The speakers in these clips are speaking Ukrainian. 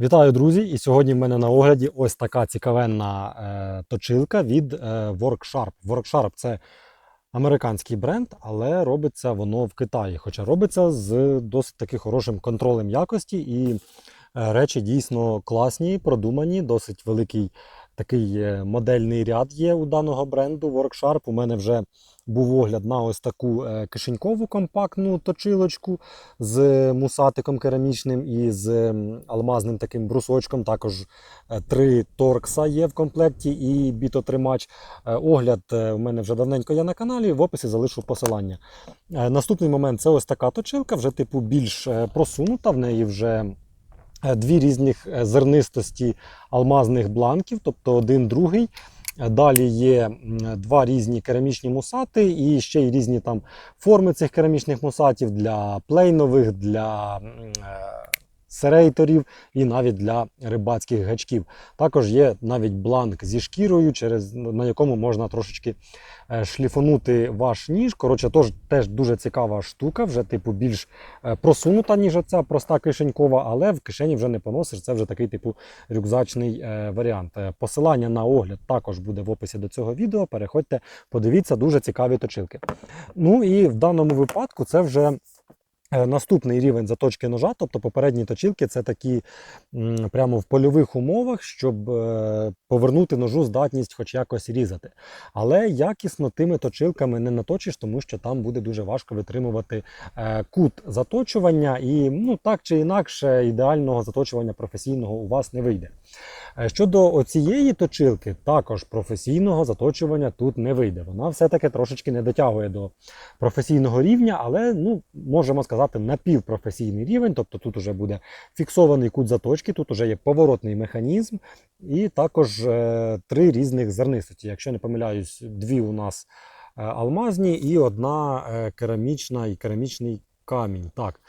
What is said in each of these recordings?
Вітаю, друзі! І сьогодні в мене на огляді ось така цікавенна е, точилка від е, Worksharp. Worksharp – це американський бренд, але робиться воно в Китаї. Хоча робиться з досить таки хорошим контролем якості, і е, речі дійсно класні, продумані, досить великий такий е, модельний ряд є у даного бренду Worksharp. У мене вже був огляд на ось таку е, кишенькову компактну точилочку з мусатиком керамічним і з алмазним таким брусочком. Також е, три торкса є в комплекті і бітотримач. Е, Огляд у мене вже давненько є на каналі. В описі залишу посилання. Наступний момент це ось така точилка, вже типу більш просунута. В неї вже дві різних зернистості алмазних бланків, тобто один другий. Далі є два різні керамічні мусати, і ще й різні там форми цих керамічних мусатів для плейнових, для е, серейторів і навіть для рибацьких гачків. Також є навіть бланк зі шкірою, через, на якому можна трошечки е, шліфонути ваш ніж. Коротше, тож, теж дуже цікава штука, вже типу більш е, просунута, ніж оця проста кишенькова, але в кишені вже не поносиш. Це вже такий типу рюкзачний е, варіант. Посилання на огляд також буде в описі до цього відео. Переходьте, подивіться, дуже цікаві точилки. Ну і в даному випадку це вже. Е, Наступний рівень заточки ножа, тобто попередні точилки, це такі прямо в польових умовах, щоб е, повернути ножу здатність хоч якось різати. Але якісно тими точилками не наточиш, тому що там буде дуже важко витримувати е, кут заточування, і ну так чи інакше ідеального заточування професійного у вас не вийде. Щодо оцієї точилки, також професійного заточування тут не вийде. Вона все-таки трошечки не дотягує до професійного рівня, але ну, можемо сказати, напівпрофесійний рівень. Тобто тут вже буде фіксований кут заточки, тут вже є поворотний механізм, і також е, три різних зернистості. Якщо не помиляюсь, дві у нас е, алмазні і одна е, керамічна і керамічний камінь. Так.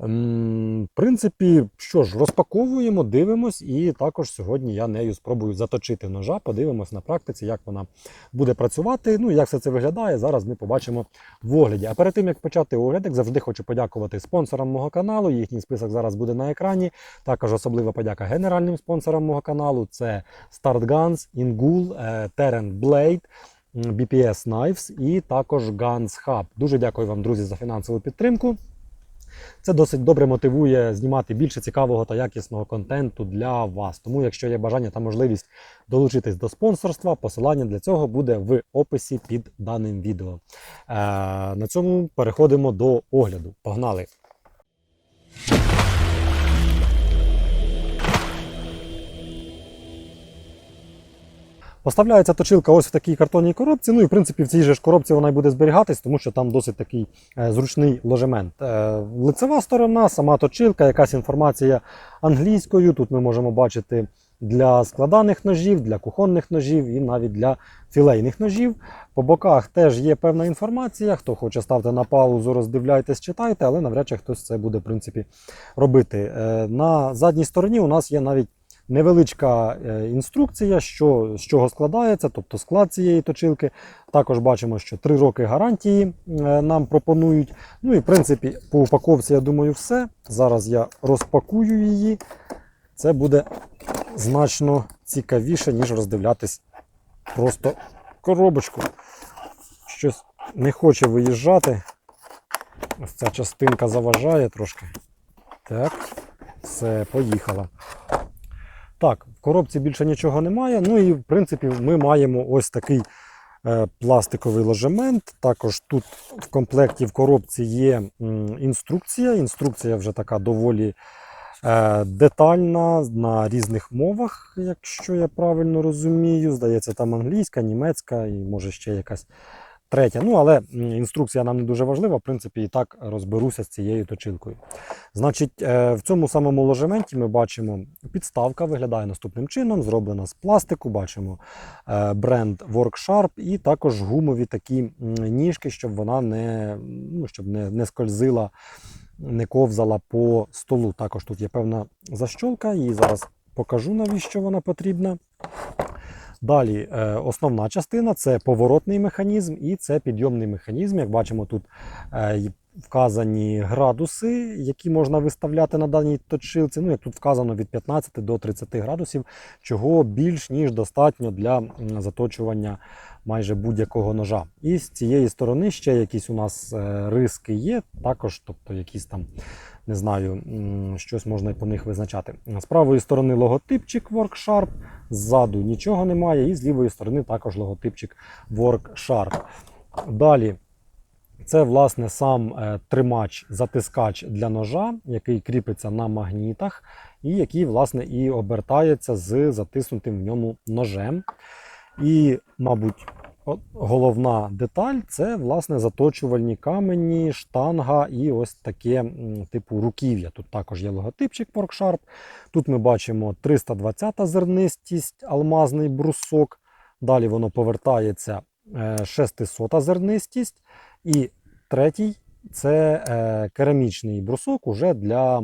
Ем, В принципі, що ж, розпаковуємо, дивимось, і також сьогодні я нею спробую заточити ножа, подивимось на практиці, як вона буде працювати. Ну, як все це виглядає, зараз ми побачимо в огляді. А перед тим як почати огляд, як завжди хочу подякувати спонсорам мого каналу. Їхній список зараз буде на екрані. Також особлива подяка генеральним спонсорам мого каналу: це Start Guns, Ingul, е, Terran Blade. BPS Knives і також Guns Hub. Дуже дякую вам, друзі, за фінансову підтримку. Це досить добре мотивує знімати більше цікавого та якісного контенту для вас. Тому, якщо є бажання та можливість долучитись до спонсорства, посилання для цього буде в описі під даним відео. Е, на цьому переходимо до огляду. Погнали! Поставляється точилка ось в такій картонній коробці. Ну і в принципі в цій же ж коробці вона й буде зберігатись, тому що там досить такий е, зручний ложемент. Е, лицева сторона, сама точилка, якась інформація англійською. Тут ми можемо бачити для складаних ножів, для кухонних ножів і навіть для філейних ножів. По боках теж є певна інформація. Хто хоче ставте на паузу, роздивляйтесь, читайте, але навряд чи хтось це буде в принципі робити. Е, На задній стороні у нас є навіть невеличка е, інструкція, що, з чого складається, тобто склад цієї точилки. Також бачимо, що 3 роки гарантії е, нам пропонують. Ну і в принципі, по упаковці, я думаю, все. Зараз я розпакую її. Це буде значно цікавіше, ніж роздивлятись просто коробочку. Щось не хоче виїжджати. Ось ця частинка заважає трошки. Так, все, поїхала. Так, в коробці більше нічого немає. Ну і в принципі ми маємо ось такий е, пластиковий ложемент. Також тут в комплекті в коробці є інструкція. Інструкція вже така доволі е, детальна на різних мовах, якщо я правильно розумію. Здається, там англійська, німецька і може ще якась третя. Ну, але інструкція нам не дуже важлива. В принципі, і так розберуся з цією точилкою. Значить, е, в цьому самому ложементі ми бачимо підставка, виглядає наступним чином, зроблена з пластику. Бачимо е, бренд Worksharp і також гумові такі ніжки, щоб вона не, ну, щоб не, не скользила, не ковзала по столу. Також тут є певна защолка, її зараз покажу, навіщо вона потрібна. Далі е, основна частина це поворотний механізм і це підйомний механізм. Як бачимо, тут е, вказані градуси, які можна виставляти на даній точилці. Ну, як тут вказано від 15 до 30 градусів, чого більш ніж достатньо для заточування майже будь-якого ножа. І з цієї сторони ще якісь у нас е, риски є, також, тобто якісь там. Не знаю, щось можна по них визначати. З правої сторони логотипчик WorkSharp, ззаду нічого немає, і з лівої сторони також логотипчик WorkSharp. Далі це власне сам е, тримач, затискач для ножа, який кріпиться на магнітах, і який, власне, і обертається з затиснутим в ньому ножем. І, мабуть, о- головна деталь це власне заточувальні камені, штанга і ось таке типу руків'я. Тут також є логотипчик WorkSharp. Тут ми бачимо 320 зернистість, алмазний брусок. Далі воно повертається е, 600 зернистість. І третій це е, керамічний брусок уже для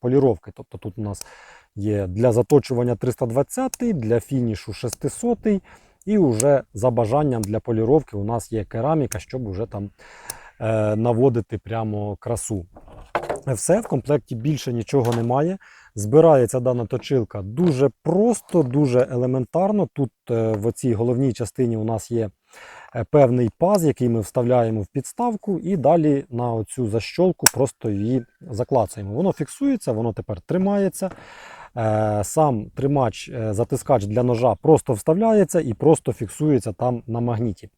поліровки. Тобто тут у нас є для заточування 320, для фінішу 600, і вже за бажанням для поліровки у нас є кераміка, щоб уже там е, наводити прямо красу. Все в комплекті більше нічого немає. Збирається дана точилка дуже просто, дуже елементарно. Тут е, в цій головній частині у нас є е, певний паз, який ми вставляємо в підставку, і далі на оцю защолку просто її заклацаємо. Воно фіксується, воно тепер тримається. Е, Сам тримач, е, затискач для ножа просто вставляється і просто фіксується там на магніті.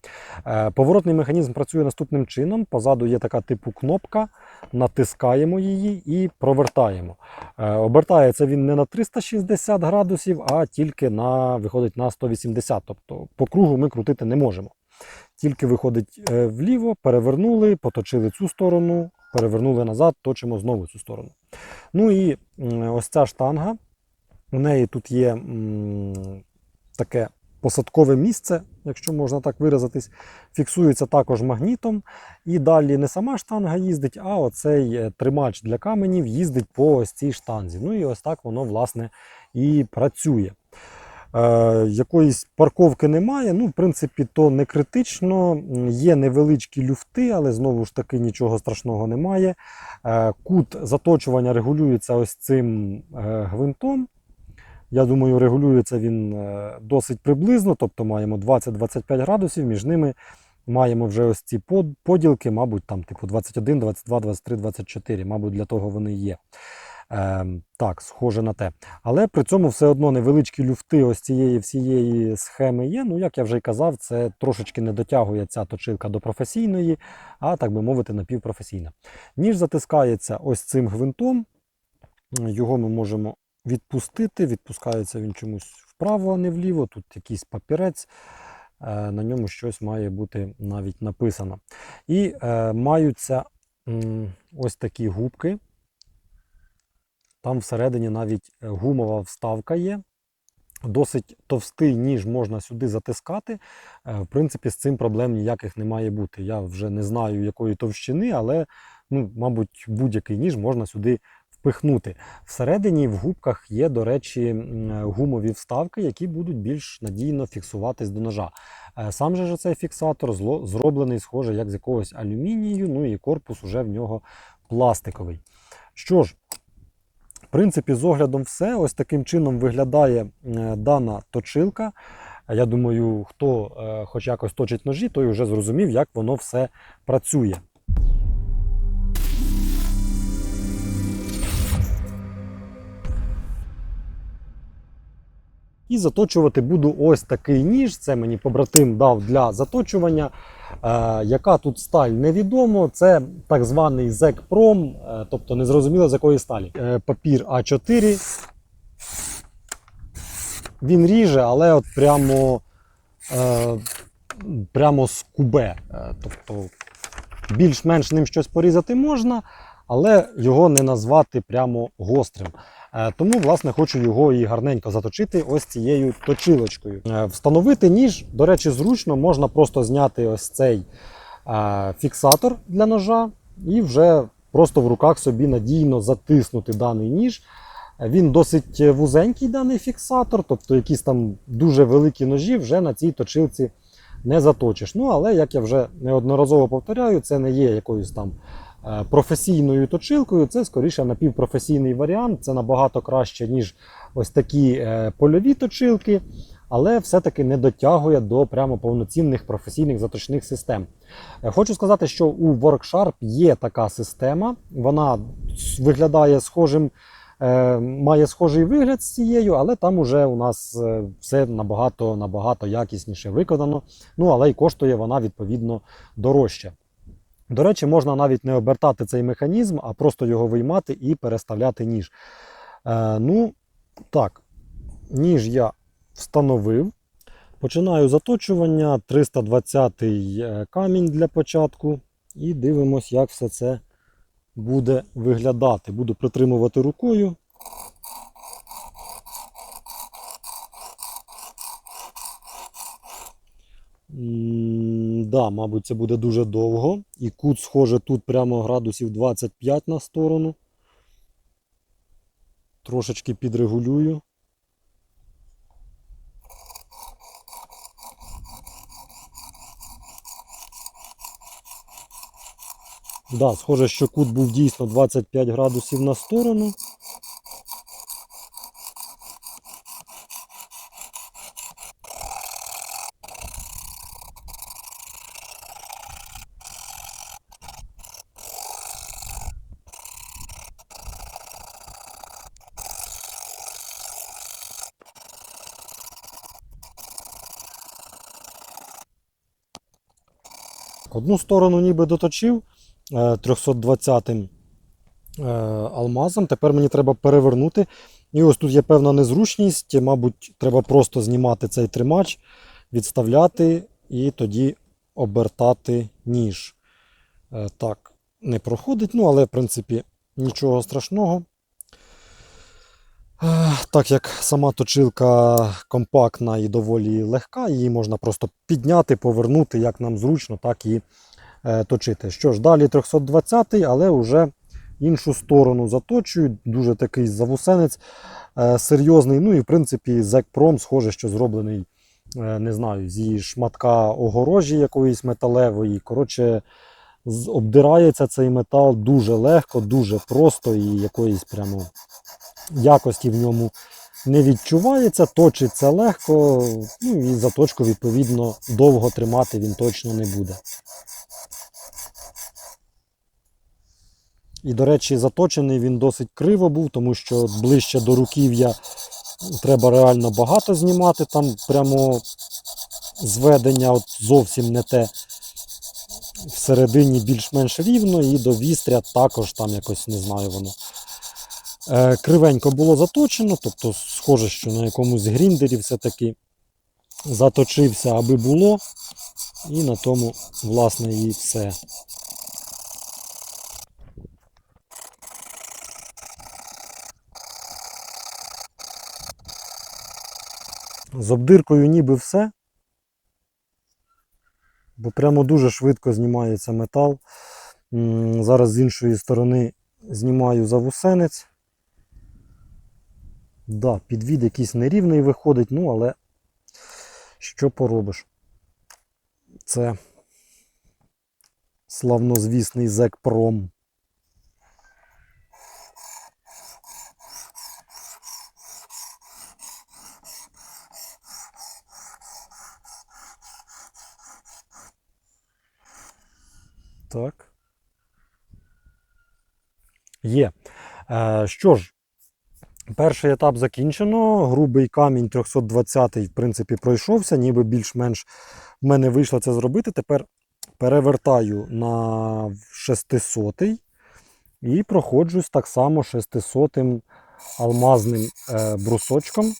Е, Поворотний механізм працює наступним чином. Позаду є така типу кнопка, натискаємо її і провертаємо. Обертається він не на 360 градусів, а тільки на, виходить на 180. Тобто по кругу ми крутити не можемо. Тільки виходить вліво, перевернули, поточили цю сторону, перевернули назад, точимо знову цю сторону. Ну і ось ця штанга. У неї тут є таке посадкове місце, якщо можна так виразитись. Фіксується також магнітом. І далі не сама штанга їздить, а оцей е, тримач для каменів їздить по ось цій штанзі. Ну і ось так воно, власне, і працює. Е, якоїсь парковки немає. Ну, в принципі, то не критично. Є невеличкі люфти, але знову ж таки нічого страшного немає. Е, кут заточування регулюється ось цим е, гвинтом. Я думаю, регулюється він е, досить приблизно, тобто маємо 20-25 градусів, між ними маємо вже ось ці поділки, мабуть, там типу 21, 22, 23, 24, мабуть, для того вони є. Е, так, схоже на те. Але при цьому все одно невеличкі люфти ось цієї всієї схеми є. Ну, як я вже й казав, це трошечки не дотягує ця точилка до професійної, а так би мовити, напівпрофесійна. Ніж затискається ось цим гвинтом. Його ми можемо відпустити. Відпускається він чомусь вправо, а не вліво. Тут якийсь папірець. е, На ньому щось має бути навіть написано. І е, маються ось такі губки. Там всередині навіть е, гумова вставка є. Досить товстий ніж можна сюди затискати. В принципі, з цим проблем ніяких не має бути. Я вже не знаю, якої товщини, але, ну, мабуть, будь-який ніж можна сюди впихнути. Всередині в губках є, до речі, гумові вставки, які будуть більш надійно фіксуватись до ножа. Е, Сам же цей фіксатор зроблений, схоже, як з якогось алюмінію, ну і корпус уже в нього пластиковий. Що ж, в принципі, з оглядом все. Ось таким чином виглядає е, дана точилка. Я думаю, хто е, хоч якось точить ножі, той вже зрозумів, як воно все працює. І заточувати буду ось такий ніж. Це мені побратим дав для заточування. Е, яка тут сталь невідомо. Це так званий зекпром, е, тобто незрозуміло з якої сталі. Е, папір А4. Він ріже, але от прямо, е, прямо скубе. Е, тобто більш-менш ним щось порізати можна, але його не назвати прямо гострим. Е, Тому, власне, хочу його і гарненько заточити ось цією точилочкою. Е, Встановити ніж, до речі, зручно, можна просто зняти ось цей е, фіксатор для ножа і вже просто в руках собі надійно затиснути даний ніж. Він досить вузенький даний фіксатор, тобто якісь там дуже великі ножі вже на цій точилці не заточиш. Ну, але як я вже неодноразово повторяю, це не є якоюсь там професійною точилкою, це скоріше напівпрофесійний варіант. Це набагато краще, ніж ось такі е, польові точилки, але все-таки не дотягує до прямо повноцінних професійних заточних систем. Е, Хочу сказати, що у WorkSharp є така система, вона виглядає схожим. е, Має схожий вигляд з цією, але там уже у нас е, все набагато набагато якісніше виконано. Ну але й коштує вона відповідно дорожче. До речі, можна навіть не обертати цей механізм, а просто його виймати і переставляти ніж. Е, ну, так, ніж я встановив. Починаю заточування, 320 е, камінь для початку. І дивимось, як все це буде виглядати. Буду притримувати рукою. М, Да, мабуть, це буде дуже довго. І кут, схоже, тут прямо градусів 25 на сторону. Трошечки підрегулюю. Да, схоже, що кут був дійсно 25 градусів на сторону. Одну сторону ніби доточив е, 320-м е, алмазом. Тепер мені треба перевернути. І ось тут є певна незручність. Мабуть, треба просто знімати цей тримач, відставляти і тоді обертати ніж. Е, Так, не проходить, ну але в принципі нічого страшного. Так як сама точилка компактна і доволі легка, її можна просто підняти, повернути, як нам зручно, так і е, точити. Що ж, далі 320 але вже іншу сторону заточую. Дуже такий завусенець е, серйозний. Ну і в принципі зекпром схоже, що зроблений, е, не знаю, зі шматка огорожі якоїсь металевої. Коротше, обдирається цей метал дуже легко, дуже просто і якоїсь прямо якості в ньому не відчувається, точиться легко, ну і заточку, відповідно, довго тримати він точно не буде. І, до речі, заточений він досить криво був, тому що ближче до руків'я треба реально багато знімати, там прямо зведення от зовсім не те. Всередині більш-менш рівно, і до вістря також там якось не знаю воно. Е, кривенько було заточено, тобто схоже, що на якомусь гріндері все-таки заточився, аби було. І на тому, власне, і все. З обдиркою ніби все. Бо прямо дуже швидко знімається метал. Зараз з іншої сторони знімаю завусенець. Да, підвід якийсь нерівний виходить, ну але що поробиш? Це славнозвісний Зекпром. Так. Є. Е, що ж, перший етап закінчено. Грубий камінь 320 в принципі, пройшовся, ніби більш-менш в мене вийшло це зробити. Тепер перевертаю на 600 і проходжусь так само 600 алмазним е, брусочком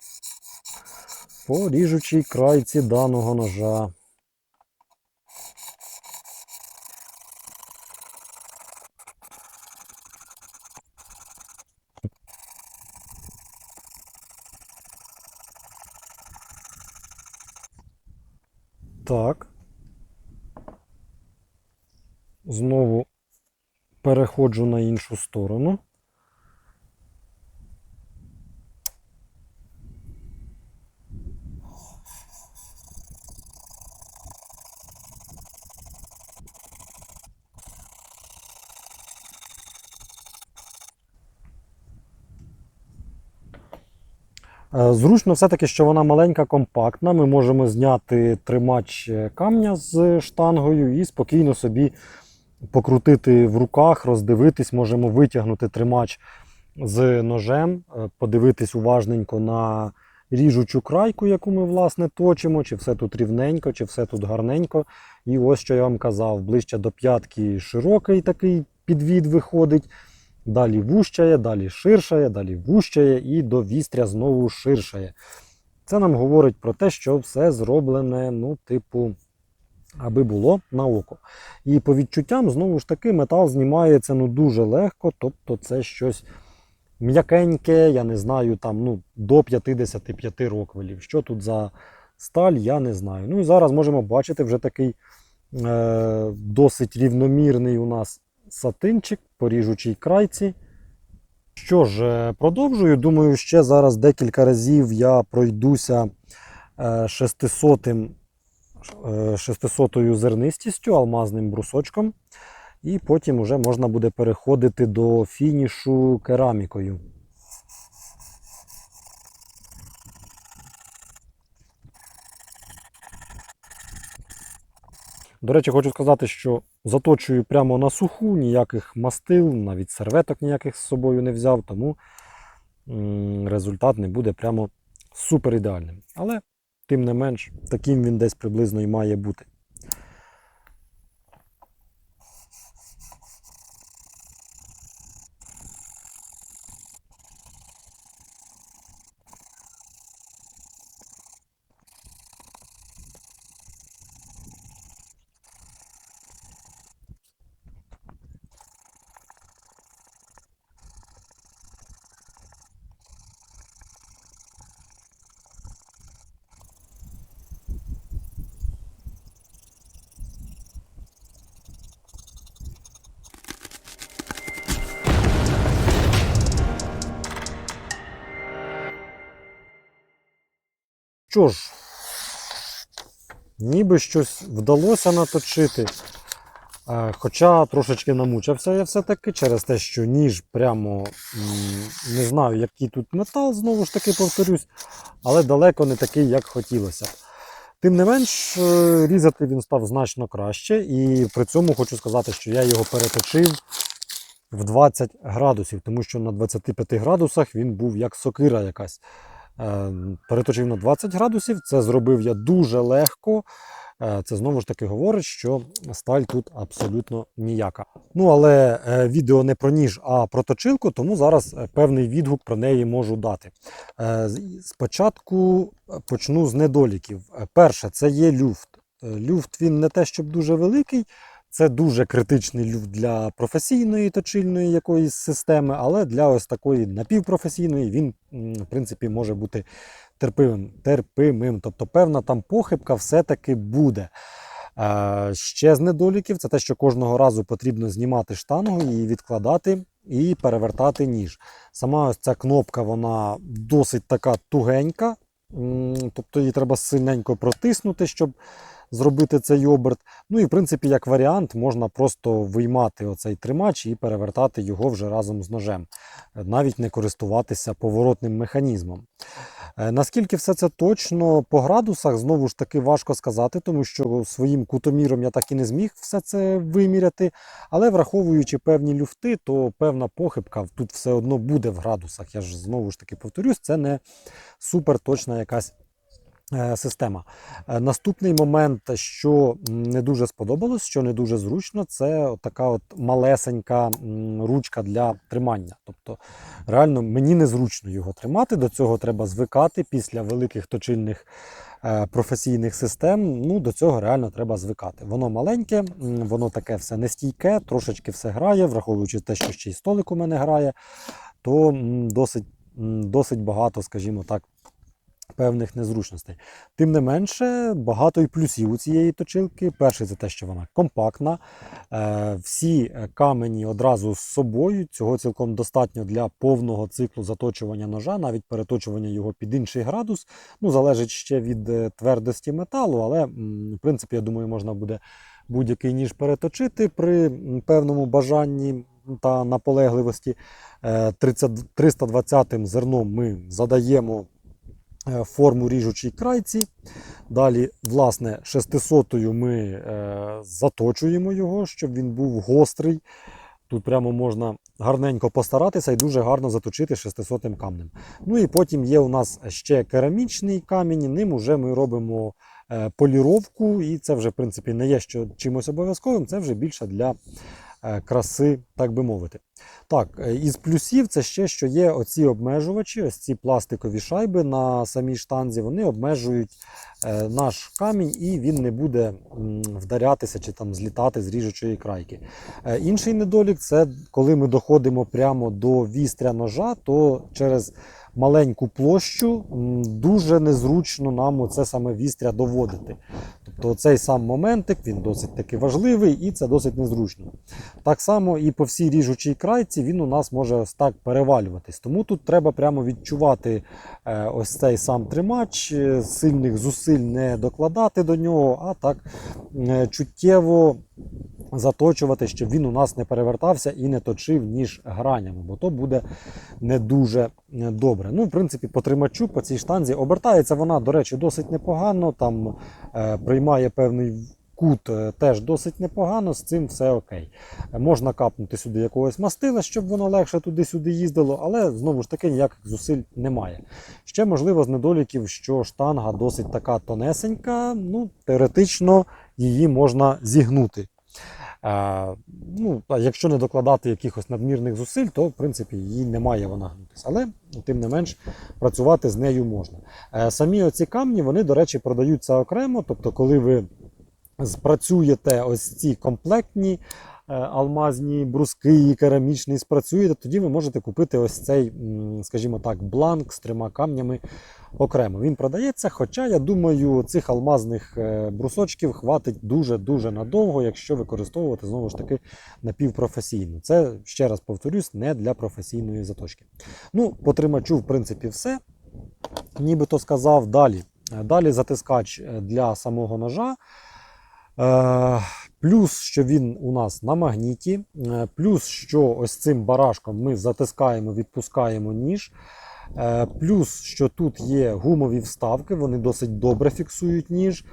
по ріжучій крайці даного ножа. Так. Знову переходжу на іншу сторону. Е, Зручно все-таки, що вона маленька, компактна. Ми можемо зняти тримач е, камня з штангою і спокійно собі покрутити в руках, роздивитись, можемо витягнути тримач з ножем, е, подивитись уважненько на ріжучу крайку, яку ми власне точимо, чи все тут рівненько, чи все тут гарненько. І ось що я вам казав, ближче до п'ятки широкий такий підвід виходить. Далі вущає, далі ширшає, далі вущає і до вістря знову ширшає. Це нам говорить про те, що все зроблене, ну, типу, аби було на око. І по відчуттям, знову ж таки, метал знімається ну, дуже легко, тобто це щось м'якеньке, я не знаю, там ну, до 55 роквелів. Що тут за сталь, я не знаю. Ну і зараз можемо бачити вже такий е, досить рівномірний у нас сатинчик по ріжучій крайці. Що ж, е, продовжую. Думаю, ще зараз декілька разів я пройдуся е, 600 600 зернистістю, алмазним брусочком. І потім вже можна буде переходити до фінішу керамікою. До речі, хочу сказати, що заточую прямо на суху, ніяких мастил, навіть серветок ніяких з собою не взяв, тому результат не буде прямо супер ідеальним. Але, тим не менш, таким він десь приблизно і має бути. Що ж, ніби щось вдалося наточити. Е, Хоча трошечки намучився я все-таки через те, що ніж прямо не знаю, який тут метал, знову ж таки повторюсь, але далеко не такий, як хотілося. Тим не менш, е, різати він став значно краще, і при цьому хочу сказати, що я його переточив в 20 градусів, тому що на 25 градусах він був як сокира якась. Е, Переточив на 20 градусів. Це зробив я дуже легко. Е, Це знову ж таки говорить, що сталь тут абсолютно ніяка. Ну але е, відео не про ніж, а про точилку, тому зараз певний відгук про неї можу дати. Спочатку почну з недоліків. Перше, це є люфт. Люфт він не те, щоб дуже великий. Це дуже критичний люфт для професійної точильної якоїсь системи, але для ось такої напівпрофесійної він, в принципі, може бути терпимим. терпимим. Тобто певна там похибка все-таки буде. Е, ще з недоліків це те, що кожного разу потрібно знімати штангу і відкладати і перевертати ніж. Сама ось ця кнопка вона досить така тугенька, тобто її треба сильненько протиснути, щоб зробити цей оберт. Ну і в принципі, як варіант, можна просто виймати оцей тримач і перевертати його вже разом з ножем, е, навіть не користуватися поворотним механізмом. Е, Наскільки все це точно по градусах, знову ж таки важко сказати, тому що своїм кутоміром я так і не зміг все це виміряти. Але враховуючи певні люфти, то певна похибка тут все одно буде в градусах. Я ж знову ж таки повторюсь, це не супер точна якась система. Е, Наступний момент, що не дуже сподобалось, що не дуже зручно, це така от малесенька ручка для тримання. Тобто, реально мені незручно його тримати. До цього треба звикати після великих точильних е, професійних систем. Ну, до цього реально треба звикати. Воно маленьке, воно таке все нестійке, трошечки все грає, враховуючи те, що ще й столик у мене грає, то досить, досить багато, скажімо так, певних незручностей. Тим не менше, багато і плюсів у цієї точилки. Перший це те, що вона компактна. Е, Всі е, камені одразу з собою. Цього цілком достатньо для повного циклу заточування ножа, навіть переточування його під інший градус. Ну, залежить ще від е, твердості металу, але в принципі, я думаю, можна буде будь-який ніж переточити при певному бажанні та наполегливості. Е, 30, 320 зерном ми задаємо форму ріжучій крайці. Далі, власне, 600-ю ми е, заточуємо його, щоб він був гострий. Тут прямо можна гарненько постаратися і дуже гарно заточити 600 камнем. Ну і потім є у нас ще керамічний камінь, ним вже ми робимо е, поліровку, і це вже, в принципі, не є що чимось обов'язковим, це вже більше для е, краси, так би мовити. Так, е, із плюсів це ще, що є оці обмежувачі, ось ці пластикові шайби на самій штанзі, вони обмежують е, наш камінь і він не буде вдарятися чи там злітати з ріжучої крайки. Е, Інший недолік це коли ми доходимо прямо до вістря ножа, то через маленьку площу дуже незручно нам це саме вістря доводити. Тобто цей сам моментик він досить таки важливий і це досить незручно. Так само і по всій ріжучій крайці він у нас може ось так перевалюватись. Тому тут треба прямо відчувати е, ось цей сам тримач, е, сильних зусиль не докладати до нього, а так е, чуттєво заточувати, щоб він у нас не перевертався і не точив ніж гранями, бо то буде не дуже е, добре. Ну, в принципі, по тримачу, по цій штанзі обертається вона, до речі, досить непогано. Там е, приймає певний кут е, теж досить непогано, з цим все окей. Можна капнути сюди якогось мастила, щоб воно легше туди-сюди їздило, але знову ж таки ніяких зусиль немає. Ще можливо з недоліків, що штанга досить така тонесенька, ну, теоретично її можна зігнути. Ну, якщо не докладати якихось надмірних зусиль, то в принципі її не має вона гнутися. Але тим не менш працювати з нею можна. Е, самі оці камні, вони, до речі, продаються окремо. Тобто, коли ви спрацюєте ось ці комплектні алмазні бруски і керамічний спрацюєте, тоді ви можете купити ось цей, скажімо так, бланк з трьома камнями окремо. Він продається, хоча я думаю, цих алмазних е, брусочків хватить дуже-дуже надовго, якщо використовувати знову ж таки напівпрофесійно. Це, ще раз повторюсь, не для професійної заточки. Ну, по тримачу, в принципі, все. Нібито сказав далі. Е, Далі затискач е, для самого ножа. Плюс, що він у нас на магніті, е, плюс, що ось цим барашком ми затискаємо, відпускаємо ніж. Е, Плюс, що тут є гумові вставки, вони досить добре фіксують ніж.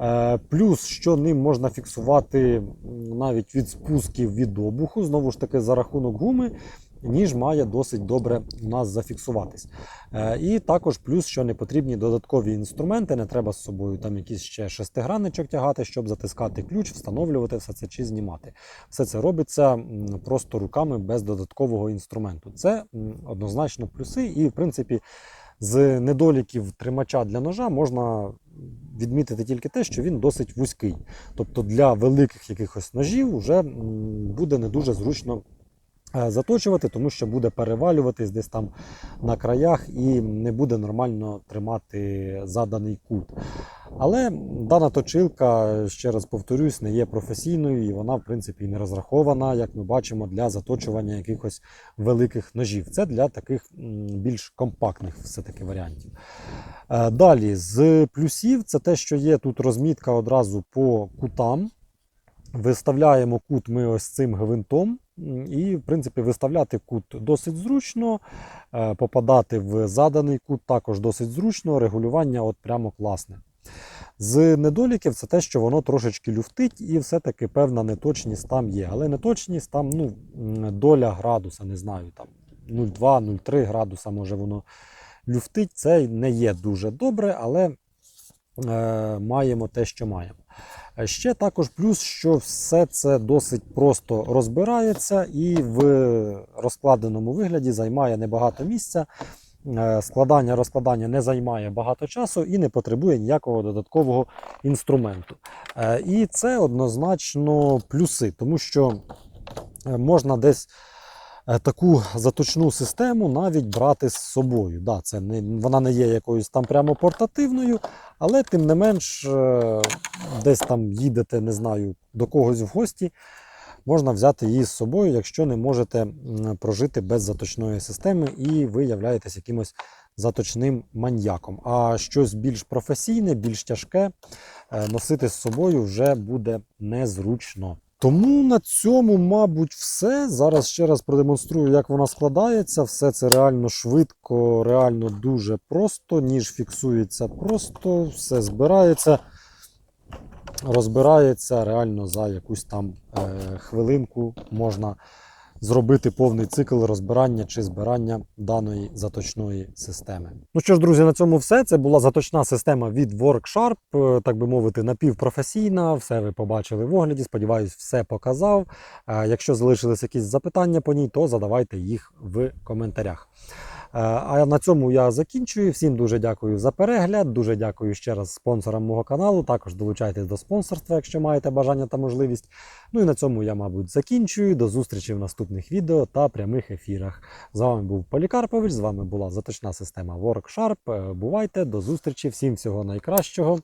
Е, Плюс, що ним можна фіксувати навіть від спусків від обуху. Знову ж таки, за рахунок гуми, ніж має досить добре у нас зафіксуватись. Е, І також плюс, що не потрібні додаткові інструменти, не треба з собою там якийсь ще шестигранничок тягати, щоб затискати ключ, встановлювати все це чи знімати. Все це робиться просто руками без додаткового інструменту. Це однозначно плюси, і в принципі. З недоліків тримача для ножа можна відмітити тільки те, що він досить вузький. Тобто для великих якихось ножів вже буде не дуже зручно заточувати, тому що буде перевалюватись десь там на краях і не буде нормально тримати заданий кут. Але дана точилка, ще раз повторюсь, не є професійною і вона, в принципі, не розрахована, як ми бачимо, для заточування якихось великих ножів. Це для таких більш компактних все-таки варіантів. Е, Далі, з плюсів, це те, що є тут розмітка одразу по кутам. Виставляємо кут ми ось цим гвинтом. І, в принципі, виставляти кут досить зручно, е, попадати в заданий кут також досить зручно, регулювання от прямо класне. З недоліків це те, що воно трошечки люфтить, і все-таки певна неточність там є. Але неточність там ну, доля градуса, не знаю, там 0,2-0,3 градуса може воно люфтить. Це не є дуже добре, але е, маємо те, що маємо. Е, Ще також плюс, що все це досить просто розбирається і в розкладеному вигляді займає небагато місця. Е, Складання розкладання не займає багато часу і не потребує ніякого додаткового інструменту. Е, І це однозначно плюси, тому що можна десь таку заточну систему навіть брати з собою. Да, це не, вона не є якоюсь там прямо портативною, але тим не менш, е, десь там їдете, не знаю, до когось в гості. Можна взяти її з собою, якщо не можете прожити без заточної системи, і ви являєтесь якимось заточним маньяком. А щось більш професійне, більш тяжке е, носити з собою вже буде незручно. Тому на цьому, мабуть, все. Зараз ще раз продемонструю, як вона складається. Все це реально швидко, реально дуже просто. Ніж фіксується просто, все збирається, розбирається реально за якусь там е, хвилинку можна зробити повний цикл розбирання чи збирання даної заточної системи. Ну що ж, друзі, на цьому все. Це була заточна система від WorkSharp, е, так би мовити, напівпрофесійна. Все ви побачили в огляді. Сподіваюсь, все показав. Е, Якщо залишились якісь запитання по ній, то задавайте їх в коментарях. Е, А на цьому я закінчую. Всім дуже дякую за перегляд. Дуже дякую ще раз спонсорам мого каналу. Також долучайтесь до спонсорства, якщо маєте бажання та можливість. Ну і на цьому я, мабуть, закінчую. До зустрічі в наступних відео та прямих ефірах. З вами був Полікарпович. З вами була заточна система WorkSharp. Е, Бувайте, до зустрічі, всім всього найкращого.